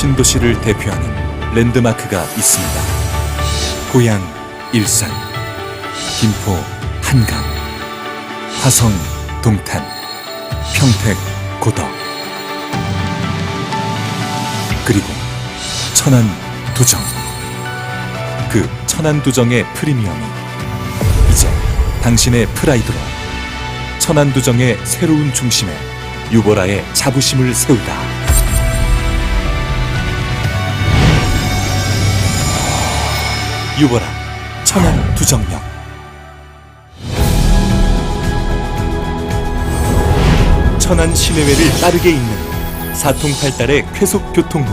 신도시를 대표하는 랜드마크가 있습니다. 고향 일산, 김포 한강, 화성 동탄, 평택 고덕, 그리고 천안 두정. 그 천안 두정의 프리미엄이 이제 당신의 프라이드로 천안 두정의 새로운 중심에 유보라의 자부심을 세우다. 유보라 천안 두정역 천안 시내외를 빠르게 잇는 사통팔달의 쾌속 교통망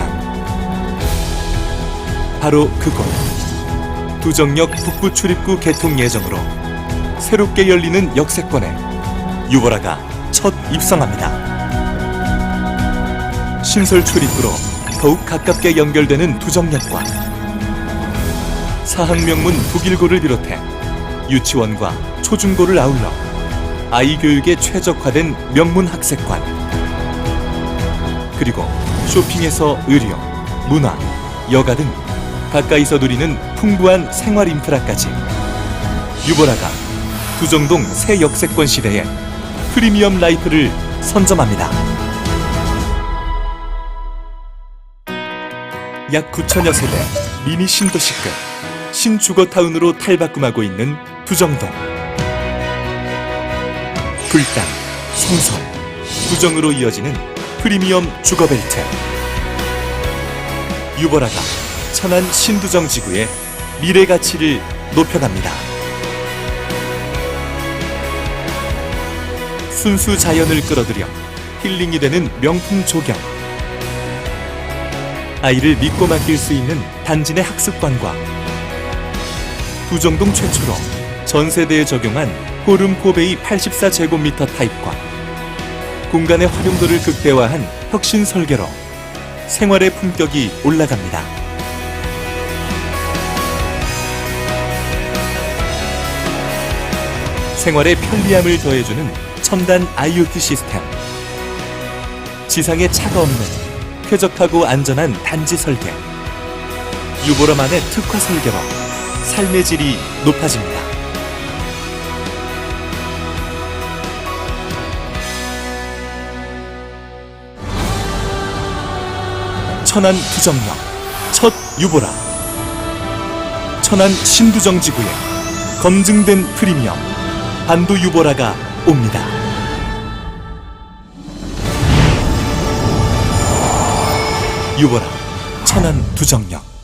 바로 그곳 두정역 북부 출입구 개통 예정으로 새롭게 열리는 역세권에 유보라가 첫 입성합니다. 신설 출입구로 더욱 가깝게 연결되는 두정역과 사학명문 북일고를 비롯해 유치원과 초중고를 아울러 아이 교육에 최적화된 명문 학습관 그리고 쇼핑에서 의료, 문화, 여가 등 가까이서 누리는 풍부한 생활 인프라까지 유보라가 두정동 새 역세권 시대에 프리미엄 라이프를 선점합니다. 약 9천여 세대 미니 신도시급 신주거타운으로 탈바꿈하고 있는 두정동. 불당, 성설, 구정으로 이어지는 프리미엄 주거벨트. 유보라가 천안 신두정 지구의 미래 가치를 높여갑니다. 순수 자연을 끌어들여 힐링이 되는 명품 조경. 아이를 믿고 맡길 수 있는 단지 내 학습관과 두정동 최초로 전 세대에 적용한 호름 포베이 84제곱미터 타입과 공간의 활용도를 극대화한 혁신 설계로 생활의 품격이 올라갑니다. 생활의 편리함을 더해주는 첨단 IoT 시스템. 지상에 차가 없는 쾌적하고 안전한 단지 설계. 유보라만의 특화 설계로 삶의 질이 높아집니다. 천안 두정역 첫 유보라 천안 신두정 지구에 검증된 프리미엄 반도 유보라가 옵니다. 유보라 천안 두정역